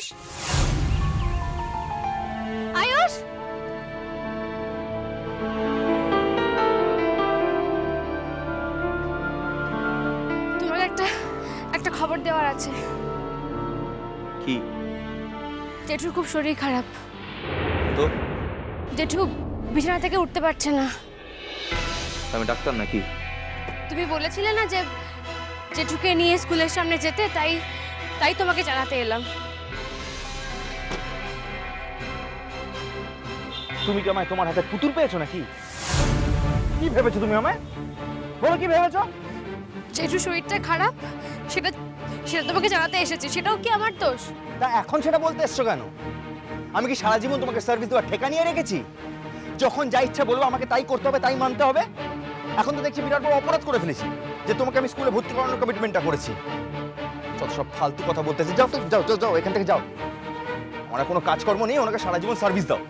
আয়ুষ? আয়ুষ? তোমাকে একটা একটা খবর দেওয়ার আছে। কি? জেঠুর খুব শরীর খারাপ। তো? জেঠু বিছানা থেকে উঠতে পারছে না। আমি ডাক্তার নাকি? তুমি বলেছিলে না যে জেঠুকে নিয়ে স্কুলের সামনে যেতে তাই তাই তোমাকে জানাতে এলাম। তুমি কি আমায় তোমার হাতে পুতুল পেয়েছ নাকি? কি ভেবেছো তুমি আমায়? বলো কি ভেবেছো? জেঠুর শরীরটা খারাপ? সেটা সেটা তোমাকে জানাতে এসেছি। সেটাও কি আমার দোষ? তা এখন সেটা বলতে এসছো কেন? আমি কি সারা জীবন তোমাকে সার্ভিস দেওয়ার ঠেকা নিয়ে রেখেছি? যখন যা ইচ্ছা বলব আমাকে তাই করতে হবে তাই মানতে হবে। এখন তো দেখছি বিরাট বড় অপরাধ করে ফেলেছি যে তোমাকে আমি স্কুলে ভর্তি করানোর কমিটমেন্টটা করেছি। যত সব ফালতু কথা বলতেছি। যাও তো যাও যাও যাও এখান থেকে যাও। আর কোনো কাজকর্ম নেই ওনাকে সারা জীবন সার্ভিস দাও।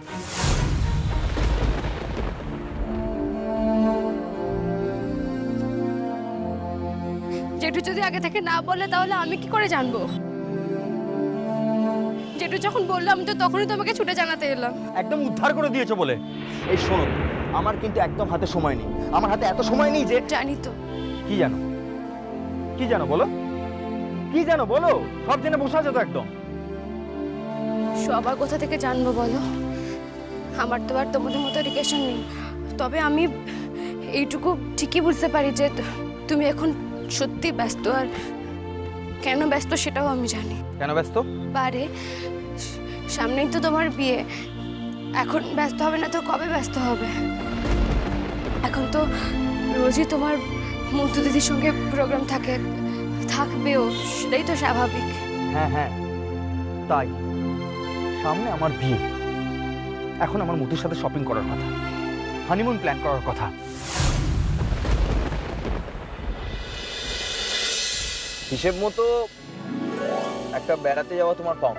যদি আগে থেকে না বলে তাহলে আমি কি করে জানব? জেঠু যখন বললাম তো তখনই তোমাকে ছুটে জানাতে এলাম। একদম উদ্ধার করে দিয়েছ বলে। এই শোনো আমার কিন্তু একদম হাতে সময় নেই। আমার হাতে এত সময় নেই যে জানি তো। কি জানো? কি জানো বলো? কি জানো বলো? সব জেনে বসে আছো তো একদম। সবার কোথা থেকে জানব বলো? আমার তো আর তোমাদের মতো এডুকেশন নেই। তবে আমি এইটুকু ঠিকই বুঝতে পারি যে তুমি এখন সত্যি ব্যস্ত আর কেন ব্যস্ত সেটাও আমি জানি। কেন ব্যস্ত? পারে সামনেই তো তোমার বিয়ে। এখন ব্যস্ত হবে না তো কবে ব্যস্ত হবে? এখন তো রোজই তোমার মুগ্ধ দিদির সঙ্গে প্রোগ্রাম থাকে থাকবেও সেটাই তো স্বাভাবিক। হ্যাঁ হ্যাঁ তাই। সামনে আমার বিয়ে। এখন আমার মধুর সাথে শপিং করার কথা। হানিমুন প্ল্যান করার কথা। হিসেব মতো একটা বেড়াতে যাওয়া তোমার পাও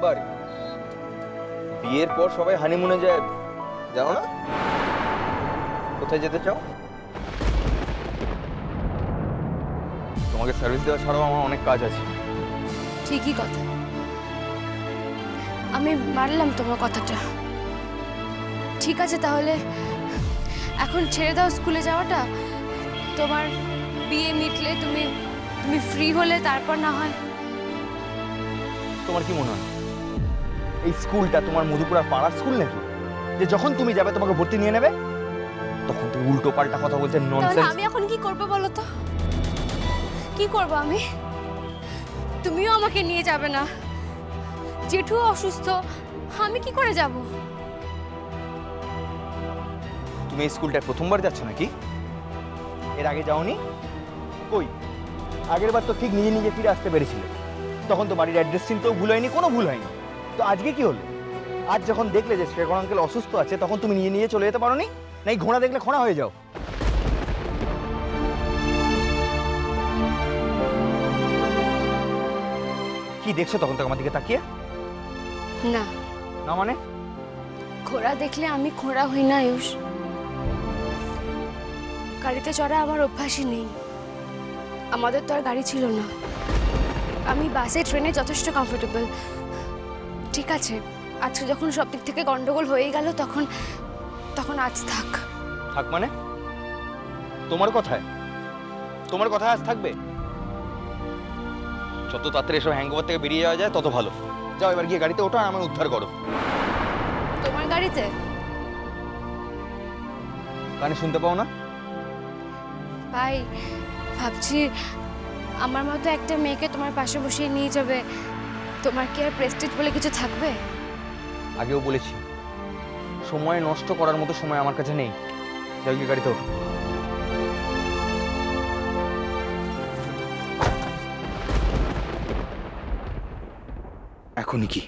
বাড়ি। বিয়ের পর সবাই হানিমুনে যায়। যাও না? কোথায় যেতে চাও? তোমাকে সার্ভিস দেওয়া ছাড়াও আমার অনেক কাজ আছে। ঠিকই কথা। আমি মানলাম তোমার কথাটা। ঠিক আছে তাহলে। এখন ছেড়ে দাও স্কুলে যাওয়াটা। তোমার বিয়ে মিটলে তুমি তুমি ফ্রি হলে তারপর না হয়। তোমার কি মনে হয়? এই স্কুলটা তোমার মধুপুরার পাড়ার স্কুল নাকি? যে যখন তুমি যাবে তোমাকে ভর্তি নিয়ে নেবে তখন তুমি উল্টো পাল্টা কথা বলতে ননসেন্স আমি এখন কি করব বলো তো? কি করব আমি? তুমিও আমাকে নিয়ে যাবে না। জেঠু অসুস্থ আমি কি করে যাব? তুমি এই স্কুলটায় প্রথমবার যাচ্ছ নাকি? এর আগে যাওনি? কই? আগের বার তো ঠিক নিজে নিজে ফিরে আসতে পেরেছিলে। তখন তো বাড়ির অ্যাড্রেস চিনতেও ভুল হয়নি কোনো ভুল হয়নি। তো আজকে কি হলো? আজ যখন দেখলে যে শেখর আঙ্কেল অসুস্থ আছে তখন তুমি নিজে নিজে চলে যেতে পারো নি নাই ঘোড়া দেখলে খোঁড়া হয়ে যাও। কি দেখছ তখন থেকে আমার দিকে তাকিয়ে? না। না মানে? ঘোড়া দেখলে আমি খোঁড়া হই না আয়ুষ গাড়িতে চড়া আমার অভ্যাসই নেই। আমাদের তো আর গাড়ি ছিল না। আমি বাসে ট্রেনে যথেষ্ট কমফোর্টেবল ঠিক আছে আজকে যখন সব দিক থেকে গন্ডগোল হয়ে গেল তখন তখন আজ থাক। থাক মানে? তোমার কথায়? তোমার কথায় আজ থাকবে? যত তাড়াতাড়ি এসব হ্যাংওভার থেকে বেরিয়ে যাওয়া যায় তত ভালো। যাও এবার গিয়ে গাড়িতে ওঠো আর আমার উদ্ধার করো। তোমার গাড়িতে? কানে শুনতে পাও না? ভাই ভাবছি আমার মতো একটা মেয়েকে তোমার পাশে বসিয়ে নিয়ে যাবে। তোমার কি আর প্রেস্টিজ বলে কিছু থাকবে? আগেও বলেছি সময় নষ্ট করার মতো সময় আমার কাছে নেই। যাও গিয়ে গাড়িতে ওঠো। এখনই কি?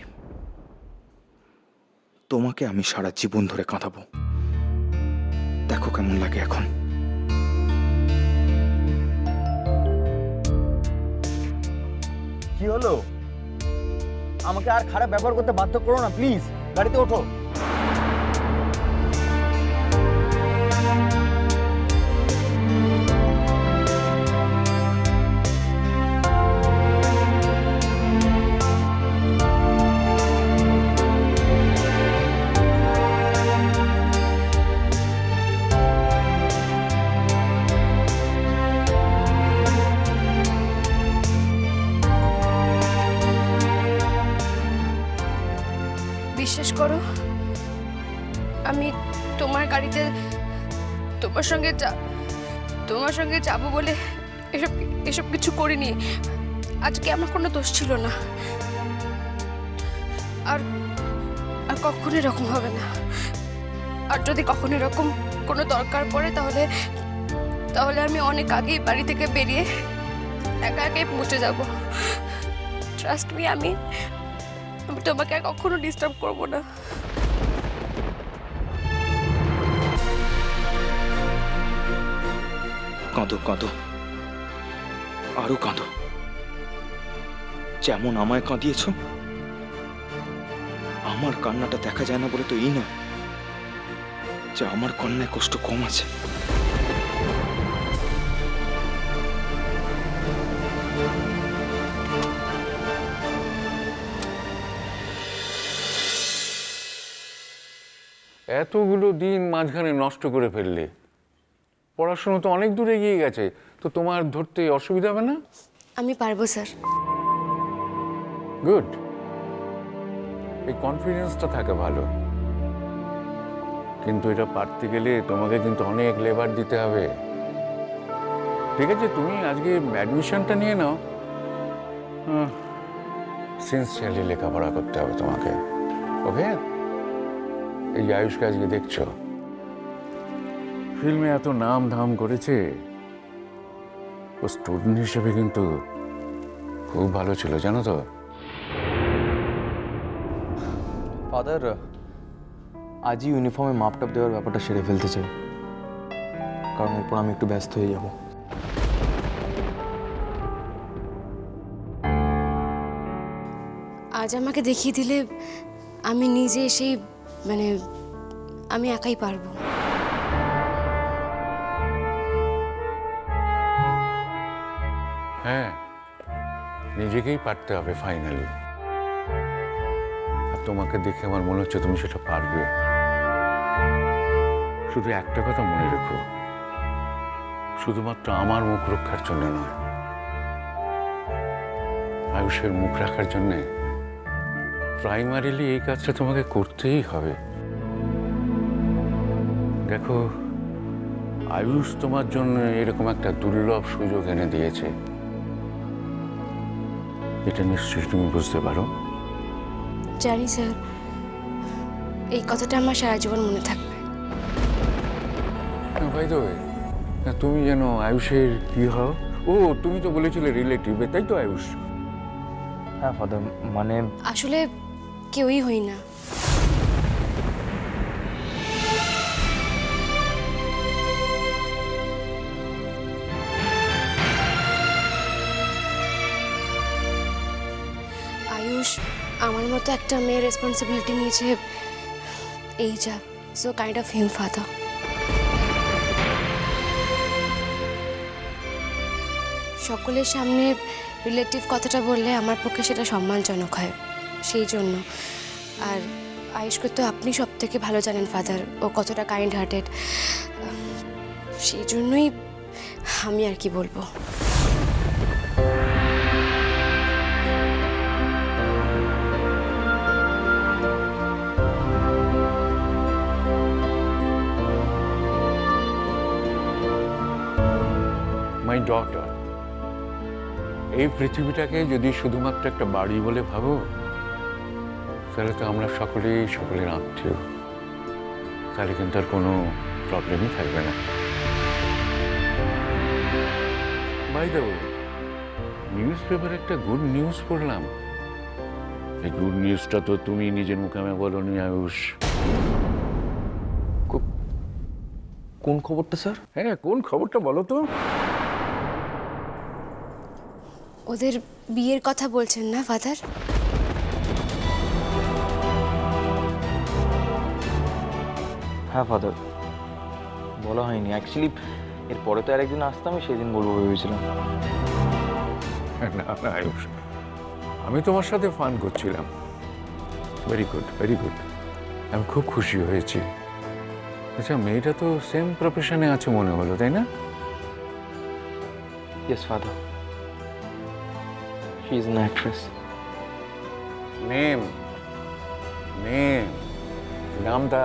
তোমাকে আমি সারা জীবন ধরে কাঁদাবো। দেখো কেমন লাগে এখন। কি হলো? আমাকে আর খারাপ ব্যবহার করতে বাধ্য করো না প্লিজ গাড়িতে ওঠো। বিশ্বাস করো? আমি তোমার গাড়িতে তোমার সঙ্গে যা, তোমার সঙ্গে যাব বলে এসব এসব কিছু করিনি। আজকে আমার কোনো দোষ ছিল না। আর আর কখনো এরকম হবে না। আর যদি কখনো এরকম কোনো দরকার পড়ে তাহলে তাহলে আমি অনেক আগেই বাড়ি থেকে বেরিয়ে একা একাই পৌঁছে যাব। ট্রাস্ট মি আমি আমি তোমাকে আর কখনো ডিস্টার্ব করব না। কাঁদো কাঁদো। আরও কাঁদো। যেমন আমায় কাঁদিয়েছ, আমার কান্নাটা দেখা যায় না বলে তো এই নয় যে আমার কন্যায় কষ্ট কম আছে। এতগুলো দিন মাঝখানে নষ্ট করে ফেললে। পড়াশোনা তো অনেক দূর এগিয়ে গেছে। তো তোমার ধরতে অসুবিধা হবে না? আমি পারব স্যার। গুড। এই কনফিডেন্সটা থাকে ভালো। কিন্তু এটা পারতে গেলে তোমাকে কিন্তু অনেক লেবার দিতে হবে। ঠিক আছে তুমি আজকে অ্যাডমিশনটা নিয়ে নাও। সিনসিয়ারলি লেখাপড়া করতে হবে তোমাকে। ওকে? এই আয়ুষকে আজকে দেখছ? ফিল্মে এত নাম ধাম করেছে ও স্টুডেন্ট হিসেবে কিন্তু খুব ভালো ছিল জানো তো? ফাদার আজই ইউনিফর্মে মাপটাপ দেওয়ার ব্যাপারটা সেরে ফেলতে চাই। কারণ এরপর আমি একটু ব্যস্ত হয়ে যাব। আজ আমাকে দেখিয়ে দিলে আমি নিজে এসেই মানে আমি একাই পারব। হ্যাঁ নিজেকেই পারতে হবে ফাইনালি আর তোমাকে দেখে আমার মনে হচ্ছে তুমি সেটা পারবে। শুধু একটা কথা মনে রেখো। শুধুমাত্র আমার মুখ রক্ষার জন্য নয়, আয়ুষের মুখ রাখার জন্যে প্রাইমারিলি এই কাজটা তোমাকে করতেই হবে। দেখো আয়ুষ তোমার জন্য এরকম একটা দুর্লভ সুযোগ এনে দিয়েছে। এটা নিশ্চয়ই তুমি বুঝতে পারো। জানি স্যার এই কথাটা আমার সারা জীবন মনে থাকবে। ভাই তো তুমি যেন আয়ুষের কি হও? ও তুমি তো বলেছিলে রিলেটিভ তাই তো আয়ুষ? হ্যাঁ ফাদার মানে আসলে কেউই হই না। আয়ুষ, আমার মতো একটা মেয়ের রেসপন্সিবিলিটি নিয়েছে। এই যা so kind of him father সকলের সামনে রিলেটিভ কথাটা বললে আমার পক্ষে সেটা সম্মানজনক হয়। সেই জন্য। আর আয়ুষকে তো আপনি সব থেকে ভালো জানেন, ফাদার। ও কতটা কাইন্ড হার্টেড সেই জন্যই আমি আর কি বলব। মাই ডটার এই পৃথিবীটাকে যদি শুধুমাত্র একটা বাড়ি বলে ভাবো তাহলে তো আমরা সকলেই সকলের আত্মীয়। তাহলে কিন্তু আর কোনো প্রবলেমই থাকবে না। বাই দ্য ওয়ে নিউজ পেপারে একটা গুড নিউজ পড়লাম। এই গুড নিউজটা তো তুমি নিজের মুখে আমি বলনি আয়ুষ। কো- কোন খবরটা স্যার? হ্যাঁ কোন খবরটা বলো তো? ওদের বিয়ের কথা বলছেন না ফাদার? হ্যাঁ ফাদার বলা হয়নি। অ্যাকচুয়ালি এরপরে তো আরেকদিন আসতাম আমি সেদিন বলব ভেবেছিলাম। না না আয়ুষ আমি তোমার সাথে ফান করছিলাম। ভেরি গুড ভেরি গুড আমি খুব খুশি হয়েছি। আচ্ছা মেয়েটা তো সেম প্রফেশনে আছে মনে হলো তাই না? Yes father she is an actress name name নামটা